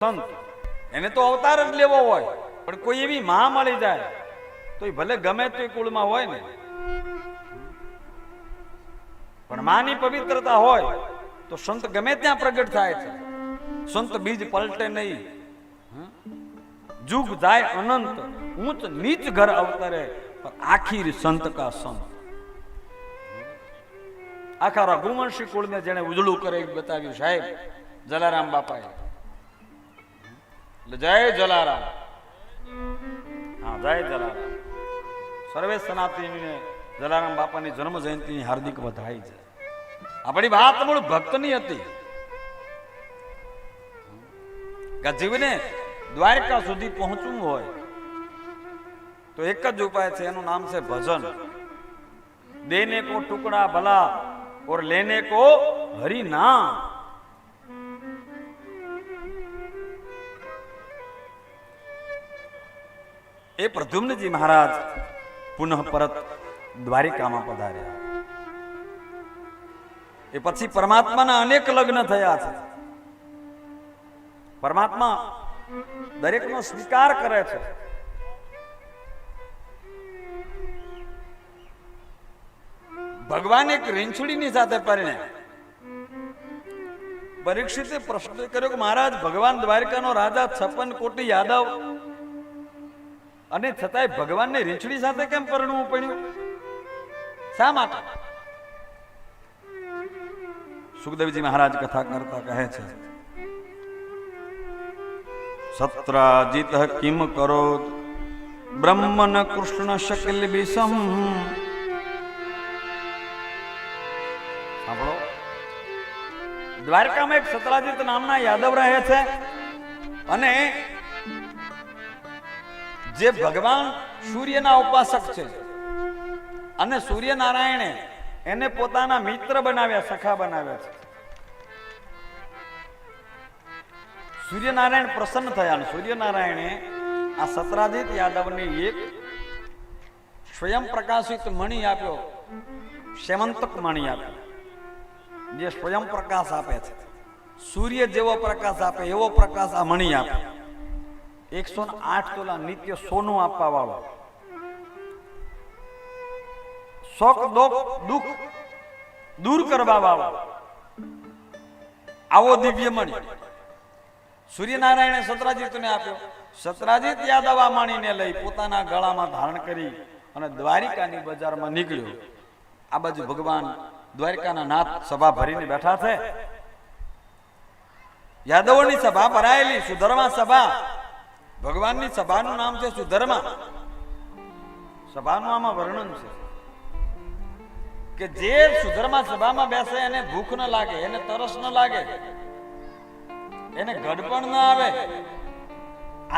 સંત. એને તો અવતાર જ લેવો હોય, પણ કોઈ એવી માં મળી જાય તો એ ભલે ગમે તે કુળમાં હોય ને. પણ માની પવિત્રતા હોય, તો સંત ગમે ત્યાં પ્રગટ થાય છે. સંત બીજ પલટે નહીં. જુગ જાય અનંત, ઊંચ નીચ ઘર અવતરે, પણ આખીર સંત કા સંત. આખા રઘુવંશી કુળને જેને ઉજળું કરે બતાવ્યું, સાહેબ, જલારામ બાપાએ. એટલે જય જલારામ. હા, જય જલારામ. સર્વે સનાતીને જલારામ બાપાની જન્મ જયંતિની હાર્દિક વધાઈ છે. આપણી વાત મૂળ ભક્તની હતી. કે જીવને દ્વારકા સુધી પહોંચવું હોય, તો એક જ ઉપાય છે, એનું નામ છે ભજન. દેને કો ટુકડા ભલા ઓર લેને કો હરિ નામ એ પ્રદ્યુમ્નજી મહારાજ પુનઃ પરત દ્વારિકામાં પધાર્યા. એ પછી પરમાત્માના અનેક લગ્ન થયા છે. પરમાત્મા દરેકનો સ્વીકાર કરે છે. ભગવાન એક રીંછડીની સાથે પરિણ્યા. પરીક્ષિતે પ્રશ્ન કર્યો કે મહારાજ, ભગવાન દ્વારિકાનો રાજા છપ્પન કોટી યાદવ અને છતાંય ભગવાનને રીંછડી સાથે કેમ પરણવું પડ્યું? શા માટે? સુખદેવજી મહારાજ કથા કરતા કહે છે, સત્રાજીત કિમ કરો બ્રહ્મન કૃષ્ણ શકલ વિષમ. સાંભળો. દ્વારકામાં એક સત્રાજીત નામના યાદવ રહે છે અને જે ભગવાન સૂર્યના ઉપાસક છે. અને સૂર્યનારાયણે એને પોતાના મિત્ર બનાવ્યા, સખા બનાવ્યા છે. સૂર્યનારાયણ પ્રસન્ન થયા સૂર્યનારાયણે આ સતરાજીત યાદવને એક સ્વયં પ્રકાશિત મણિ આપ્યો સેવંતક મણી આપ્યો, જે સ્વયં પ્રકાશ આપે છે. સૂર્ય જેવો પ્રકાશ આપે, એવો પ્રકાશ આ મણિ આપે. એકસો આઠ તોલા નિત્ય સોનું આપવા વાળો દોખ, દુઃખ દૂર કરવા વાળો આવો દિવ્ય મણી. સૂર્યનારાયણે સતરાજીતને આપ્યો. સતરાજીત યાદવ આ મણીને લઈ પોતાના ગળામાં ધારણ કરી અને દ્વારિકાની બજારમાં નીકળ્યો. આ બાજુ ભગવાન દ્વારિકાના નાથ સભા ભરીને બેઠા છે. યાદવોની સભા ભરાયેલી સુધર્મા સભા. ભગવાનની સભાનું નામ છે સુધર્મા. સભાનું આમાં વર્ણન છે કે જે સુધર્મા સભામાં બેસે એને ભૂખ ન લાગે, એને તરસ ન લાગે, એને ગડપણ ન આવે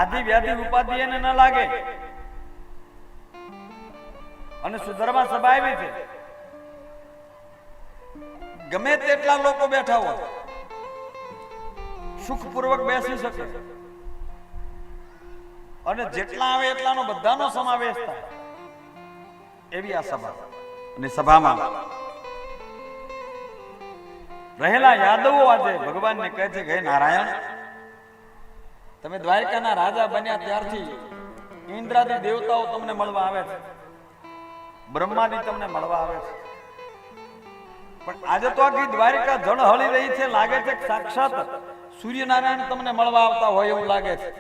આદિ વ્યાધિ ઉપાધિ એને ન લાગે. અને સુધર્મા સભા આવી છે. ગમે તેટલા લોકો બેઠા હોય, સુખપૂર્વક બેસી શકે. અને જેટલા આવે એટલાનો બધાનો સમાવેશ થાય. એવી આ સભા. અને સભામાં રહેલા યાદવો આજે ભગવાનને કહે છે કે નારાયણ, તમે દ્વારકાના રાજા બન્યા ત્યારથી ઇન્દ્રાદી દેવતાઓ તમને મળવા આવે છે. બ્રહ્માદી તમને મળવા આવે છે. પણ આજે તો આખી દ્વારિકા જળ હળી રહી છે, લાગે છે સાક્ષાત સૂર્યનારાયણ તમને મળવા આવતા હોય એવું લાગે છે.